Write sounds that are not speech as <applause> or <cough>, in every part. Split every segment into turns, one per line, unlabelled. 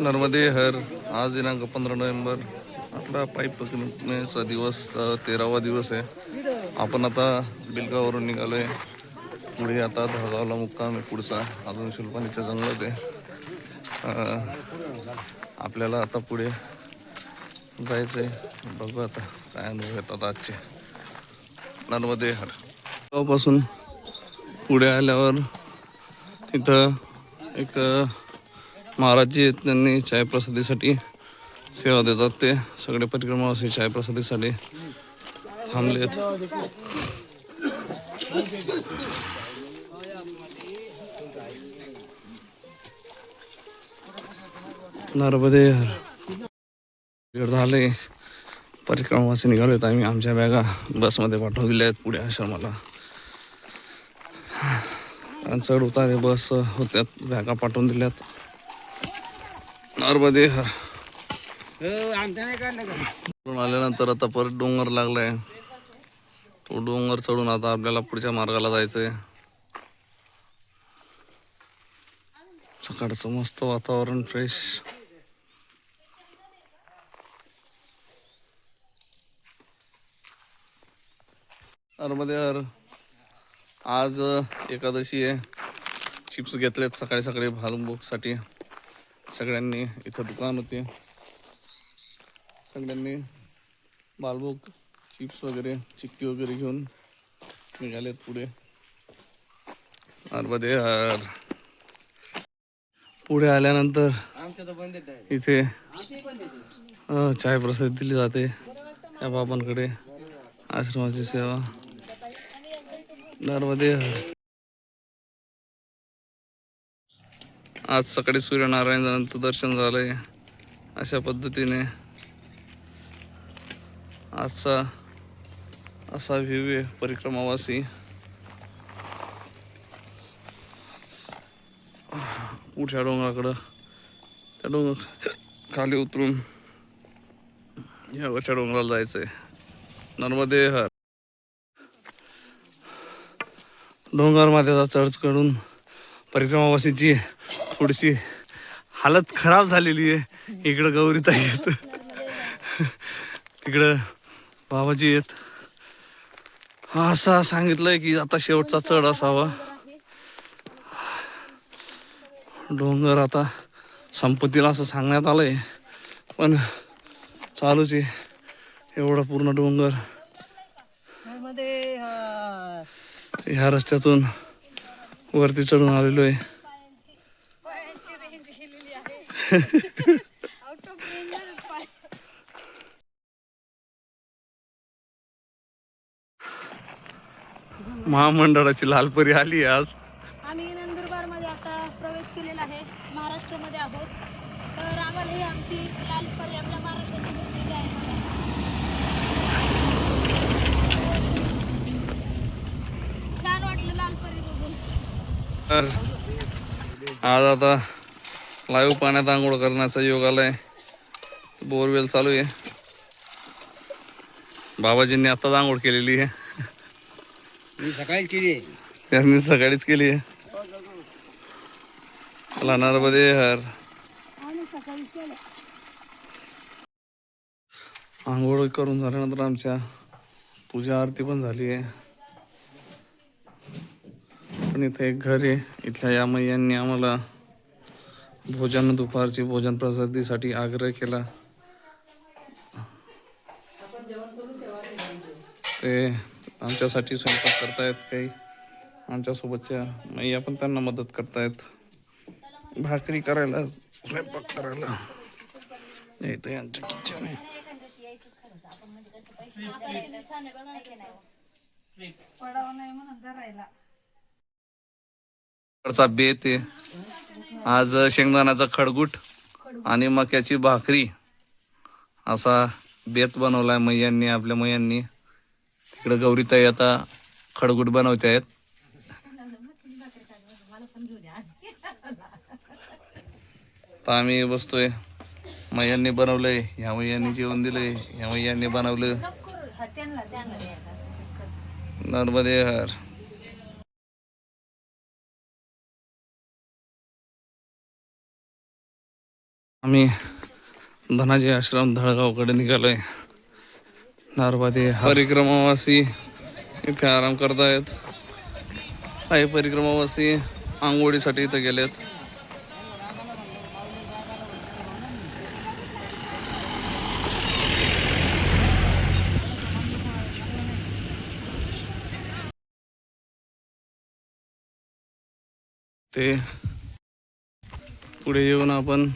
नर्मदे हर आज दिनांक पंधरा नोव्हेंबर. आपला पाईप पकडण्याचा दिवस तेरावा दिवस आहे. आपण आता बिलगावरून आहे पुढे आता धागावला मुक्काम आहे पुढचा. अजून शुलपाणीच्या जंगलात आहे. आपल्याला आता पुढे जायचं आहे बघू आता काय अनुभव येतात आजचे. नर्मदे हर. गावपासून पुढे आल्यावर तिथं एक महाराज महाराजजी आहेत त्यांनी चायप्रसादीसाठी सेवा देतात. ते सगळे परिक्रमावासी चायप्रसादीसाठी थांबले नर्मदे. झाले. परिक्रमावासी निघालेत. आम्ही आमच्या बॅगा बसमध्ये पाठवलेल्या आहेत पुढे आश्रमाला चढ उतारे बस होत्यात. बॅगा पाठवून दिल्यात. नर्मदे हर चढून आल्यानंतर आता परत डोंगर लागलाय. तो डोंगर चढून आता आपल्याला पुढच्या मार्गाला जायचंय. सकाळचं मस्त वातावरण फ्रेश नर्मदे हर. आज एकादशी आहे. चिप्स घेतलेत सकाळी सकाळी भालुंबूकसाठी सगळ्यांनी इथं दुकान होते. सगळ्यांनी बालभोग चिप्स वगैरे चिक्की वगैरे घेऊन निघालेत पुढे. नर्मदे हर पुढे आल्यानंतर इथे चाय प्रसाद दिली जाते या बाबांकडे. आश्रमाची सेवा. नर्मदे हर आज सकाळी सूर्यनारायणांचं दर्शन झालंय. अशा पद्धतीने आजचा असा व्ह्यू आहे परिक्रमावासी पुढच्या डोंगराकडं. त्या डोंगर खाली उतरून या वरच्या डोंगराला जायचंय. नर्मदे हर. डोंगर माथ्याचा चर्च करून परिक्रमावासीची थोडीशी हालत खराब झालेली आहे. इकडं गौरीताई येत. तिकडं बाबाजी येत. असं सांगितलंय की आता शेवटचा चढ असावा. डोंगर आता संपत्तीला असं सांगण्यात आलंय. पण चालूच आहे. एवढा पूर्ण डोंगर. ह्या रस्त्यातून वरती चढून आलेलो आहे. <laughs> महामंडळाची लालपरी आली आहे आज.
आम्ही नंदुरबारमध्ये आता प्रवेश केलेला आहे. महाराष्ट्रामध्ये आहोत. तर आम्हाला ही आमची लालपरी आपल्या महाराष्ट्राची भेटलेली आहे. छान वाटलं लालपरी बघून.
तर आज आता लाईव्ह पाण्यात आंघोळ करण्याचा योग आलाय. बोरवेल चालू आहे. बाबाजींनी आताच आंघोळ केलेली आहे.
मी सकाळी केली आहे.
त्यांनी सकाळीच केली आहे. चला नर्मदे हर.
आम्ही सकाळी केलं.
आंघोळ करून झाल्यानंतर आमच्या पूजा आरती पण झाली आहे. पण इथे एक घर आहे. इथल्या या मैयांनी आम्हाला भोजन दुपारची भोजन प्रसादीसाठी आग्रह केला. ते आमच्यासाठी स्वयंपाक करतायत काही. आमच्यासोबतच्या मैया पण त्यांना मदत करतायत. भाकरी करायला स्वयंपाक करायला. इथं यांचं किचन आहे कडचा बेत आहे. आज शेंगदाण्याचा खडगुट आणि मक्याची भाकरी असा बेत बनवलाय मैयांनी आपल्या मैयांनी. तिकडे गौरीताई आता खडगुट बनवते आहेत. तर आम्ही बसतोय. मैयांनी बनवलंय ह्या मैयांनी जेवण दिलंय ह्या मैयांनी बनवलं. नर्मदे हर. आम्ही धनाजी आश्रम धळगावकडे निघालोय. नर्मदे परिक्रमावासी इथे आराम करतायत. काही परिक्रमावासी आंघोळीसाठी इथे गेलेत. ते पुढे येऊन आपण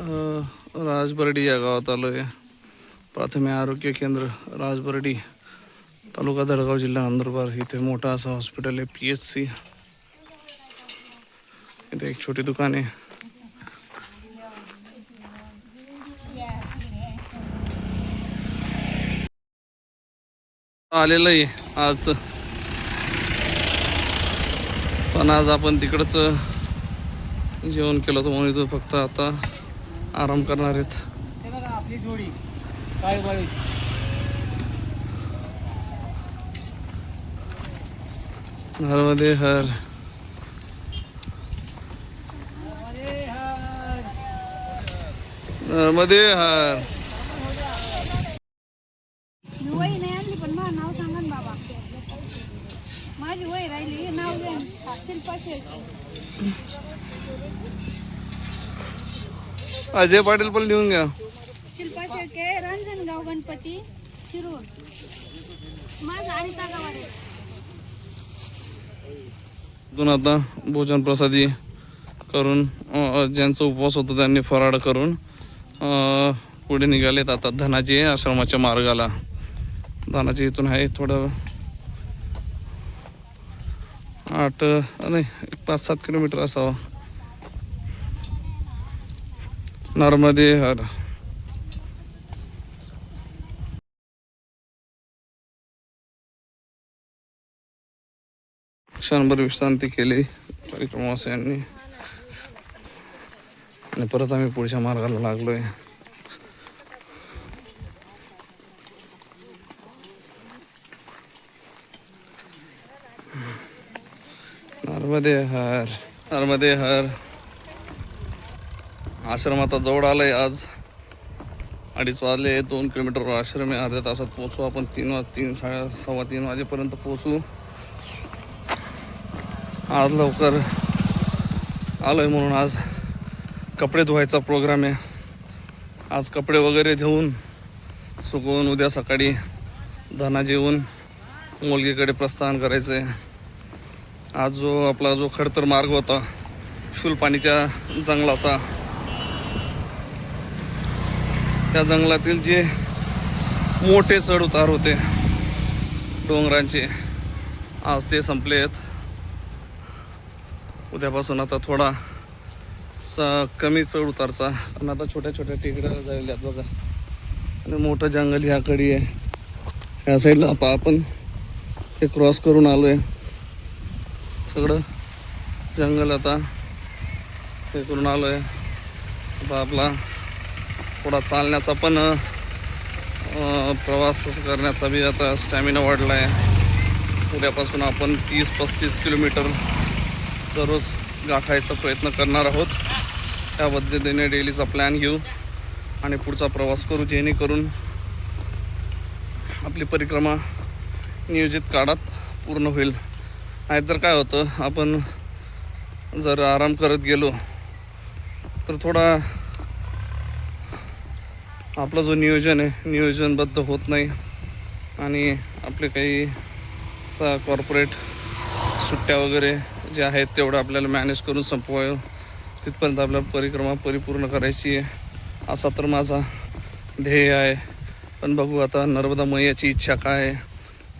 राजबर्डी या गावात आलो आहे प्राथमिक आरोग्य केंद्र राजबर्डी तालुका दडगाव जिल्हा नंदुरबार. इथे मोठा असं हॉस्पिटल आहे पी एच सी इथे एक छोटी दुकान आहे. आलेलं आहे आज. पण आज आपण तिकडचं जेवण केलं होतं म्हणून इथं फक्त आता आराम करणार आहेत.
बघा आपली जोडी. काय बाळी
नर्मदे हर. नर्मदे हर.
मी वही नाही आणली पण मला नाव सांगा ना बाबा. माझी वही राहिली नाव. शिल्पा शेळके
अजय पाटील पण लिहून घ्या.
शिल्पा शेळके रांजणगाव गणपती शिरूर. माझा अनिता गवारे
तिथून आता भोजन प्रसादी करून अ, ज्यांचा उपवास होता त्यांनी फराळ करून अ, पुढे निघालेत आता धनाजी आश्रमाच्या मार्गाला. धनाजी इथून आहे थोडं आठ नाही एक पाच सात किलोमीटर असावं. नर्मदे हर हो क्षणभर विश्रांती केली परिक्रमावासियांनी आणि परत आम्ही पुढच्या मार्गाला लागलोय. नर्मदे हर नर्मदे हर. आश्रम आता जवळ आहे आज. अडीच वाजले दोन किलोमीटर आश्रम आहे अर्ध्या तासात पोहोचू आपण. तीन वाज तीन साडे सव्वा तीन वाजेपर्यंत पोहोचू. आज लवकर आलोय म्हणून आज कपडे धुवायचा प्रोग्राम आहे. आज कपडे वगैरे धुवून सुकवून उद्या सकाळी धना जेवून मुलगीकडे प्रस्थान करायचं आहे आज जो आपला जो खडतर मार्ग होता शुलपाणीच्या जंगलाचा त्या जंगलातील जे मोठे चढ उतार होते डोंगरांचे आज ते संपले आहेत. उद्यापासून आता थोडा स कमी चढ उतारचा आणि आता छोट्या छोट्या टेकड्या झालेल्या आहेत बघा. आणि मोठं जंगल ह्याकडे आहे. ह्या साईडला आता आपण हे क्रॉस करून आलो आहे सगळं जंगल आता हे करून आलो आहे आता आपला थोडा चालण्याचा पण प्रवास करण्याचा बी आता स्टॅमिना वाढला आहे उद्यापासून आपण तीस पस्तीस किलोमीटर दररोज गाठायचा प्रयत्न करणार आहोत. त्या पद्धतीने डेलीचा प्लॅन घेऊ आणि पुढचा प्रवास करू जेणेकरून आपली परिक्रमा नियोजित काळात पूर्ण होईल. नाहीतर काय होतं आपण जर आराम करत गेलो तर थोडा आपला जो नियोजन आहे नियोजनबद्ध होत नाही. आणि आपले काही कॉर्पोरेट सुट्ट्या वगैरे जे आहेत तेवढं आपल्याला मॅनेज करून संपवावं. तिथपर्यंत आपल्याला परिक्रमा परिपूर्ण करायची आहे असा तर माझा ध्येय आहे. पण बघू आता नर्मदा मैयाची इच्छा काय आहे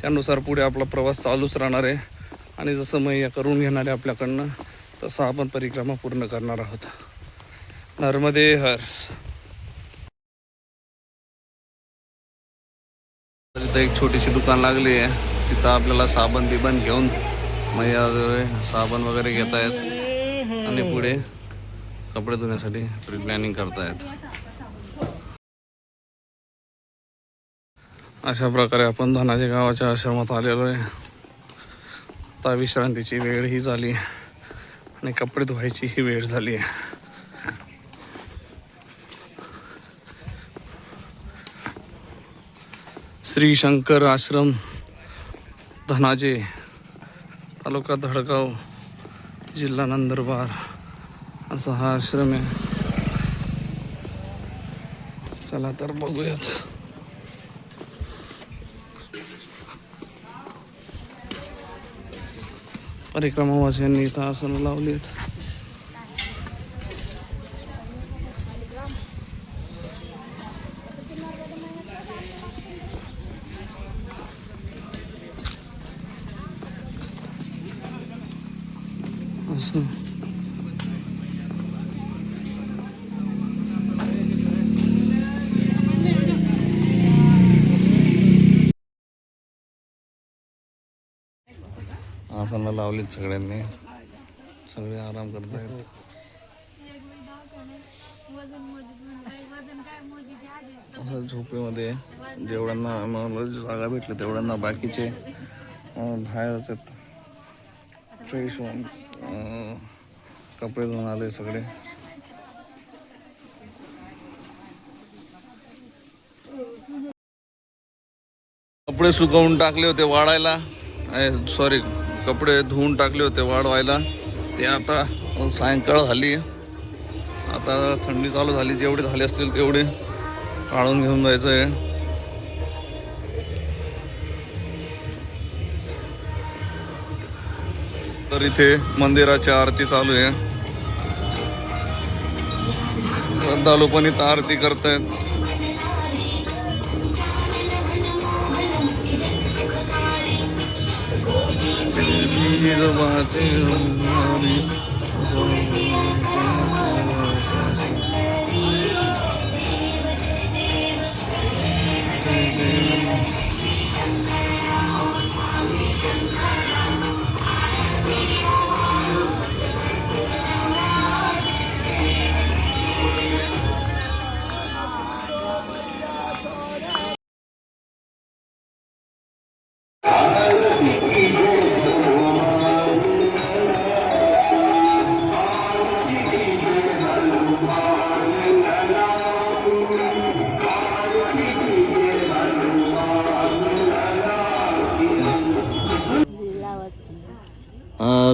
त्यानुसार पुढे आपला प्रवास चालूच राहणार आहे. आणि जसं मैया करून घेणार आहे आपल्याकडनं तसं आपण परिक्रमा पूर्ण करणार आहोत. नर्मदे हर. इथं एक छोटीशी दुकान लागली आहे. तिथं आपल्याला साबण बिबन घेऊन मैया वगैरे साबण वगैरे घेत आहेत आणि पुढे कपडे धुण्यासाठी प्री प्लॅनिंग करतायत. अशा प्रकारे आपण धनाजे गावाच्या आश्रमात आलेलो आहे. आता विश्रांतीची वेळ ही झाली. आणि कपडे धुवायची ही वेळ झाली आहे. श्री शंकर आश्रम धनाजे तालुका धडगाव जिल्हा नंदुरबार असा हा आश्रम आहे. चला तर बघूयात. परिक्रमावासियांनी इथं आसनं लावली आहेत आसनं लावलीत सगळ्यांनी. सगळे आराम करत आहेत झोपेमध्ये जेवढ्यांना आम्हाला जागा भेटली तेवढ्यांना बाकीचे बाहेरच आहेत. फ्रेश होऊन कपडे धुवून आले सगळे. कपडे सुकवून टाकले होते वाळायला सॉरी कपडे धुवून टाकले होते वाढवायला. ते आता सायंकाळ झाली. आता थंडी चालू झाली. जेवढे झाले असतील तेवढे काढून घेऊन जायचं आहे तर इथे मंदिराची आरती चालू आहे. श्रद्धालू पण इथं आरती करतायत. وعتير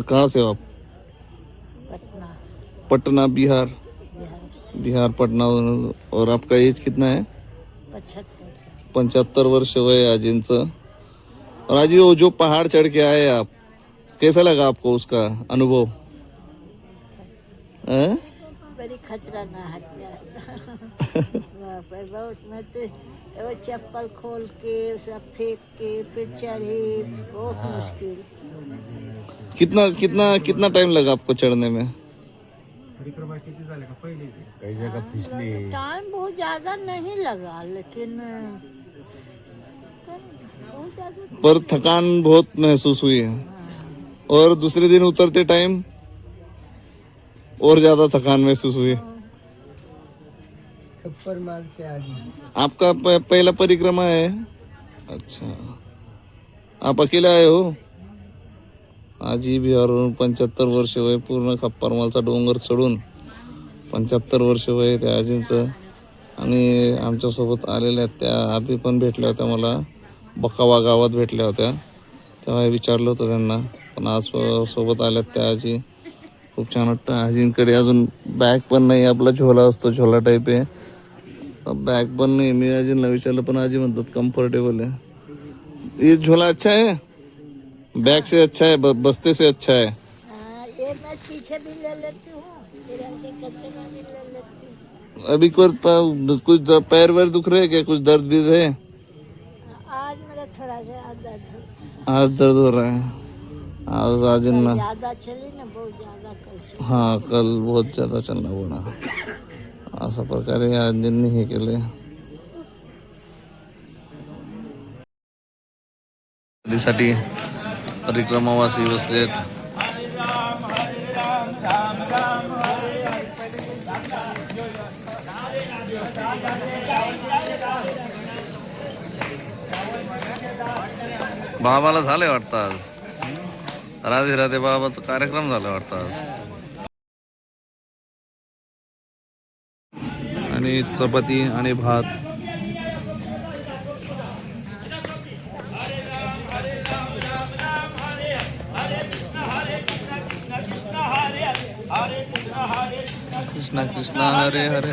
कहाँ से हो आप?
पटना।
पटना बिहार।
बिहार।
पटना और आपका एज कितना है?
पचहत्तर।
वर्ष वय आजींचं और आजी वो जो पहाड़ चढ़ के आए आप कैसा लगा आपको उसका अनुभव?
बड़ी खतरा ना हट गया। <laughs> बहुत मत वो चप्पल खोल के सब फेंक के फिर चढ़े। बहुत मुश्किल।
कितना कितना कितना टाइम लगा आपको चढ़ने में?
टाइम बहुत ज़्यादा नहीं लगा लेकिन बहुत ज़्यादा
पर थकान बहुत महसूस हुई है। और दूसरे दिन उतरते टाइम और ज़्यादा थकान महसूस हुई। आपका प- पहला परिक्रमा है? अच्छा। आप अकेले आए हो? आजी बिहारवरून पंच्याहत्तर वर्ष वय पूर्ण खप्परमालचा डोंगर चढून पंच्याहत्तर वर्ष वय त्या आजींचं. आणि आमच्यासोबत आलेल्या त्या आधी पण भेटल्या होत्या मला बकावा गावात भेटल्या होत्या. तेव्हा विचारलं होतं त्यांना पण आज सोबत आल्यात त्या आजी. खूप छान वाटतं. आजींकडे अजून बॅग पण नाही आपला झोला असतो झोला टाईप आहे. बॅग पण नाही मी आजींना विचारलं पण आजी म्हणतात कम्फर्टेबल आहे. ये झोला अच्छा आहे? बैग से अच्छा है बस्ते से अच्छा है।
हाँ, ये मैं पीछे भी ले लेती ऐसे
अभी कुछ पैर वैर दुख रहे क्या? कुछ दर्द भी है?
आज मेरा थोड़ा सा दर्द
आज दर्द हो रहा है। आज आजींना
ज़्यादा चली ना बहुत ज़्यादा कल
हा कल बहुत ज़्यादा चलना पडा। अशा प्रकारे आजींनी हे केले साठी परिक्रमावासी बसलेत. बाबाला झाले वाटतं आज. राधे राधे बाबाचा कार्यक्रम झाला वाटतं आज. आणि चपाती आणि भात. कृष्णा कृष्णा हरे हरे.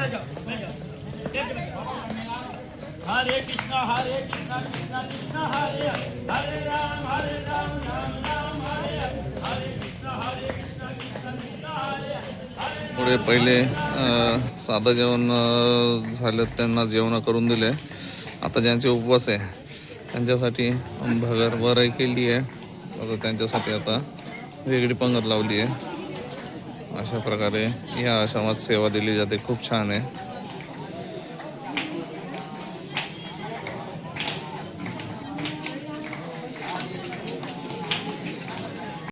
हरे कृष्णा हरे कृष्णा कृष्णा कृष्णा हरे हरे राम हरे राम राम राम हरे हरे कृष्णा हरे कृष्णा कृष्णा कृष्णा हरे
पुढे पहिले साधं जेवण झालं त्यांना जेवण करून दिले. आता ज्यांचे उपवास आहे त्यांच्यासाठी भगर वराई केली आहे. आता त्यांच्यासाठी आता वेगळी पंगत लावली आहे. अशा प्रकारे या आश्रमात सेवा दिली जाते. खूप छान आहे.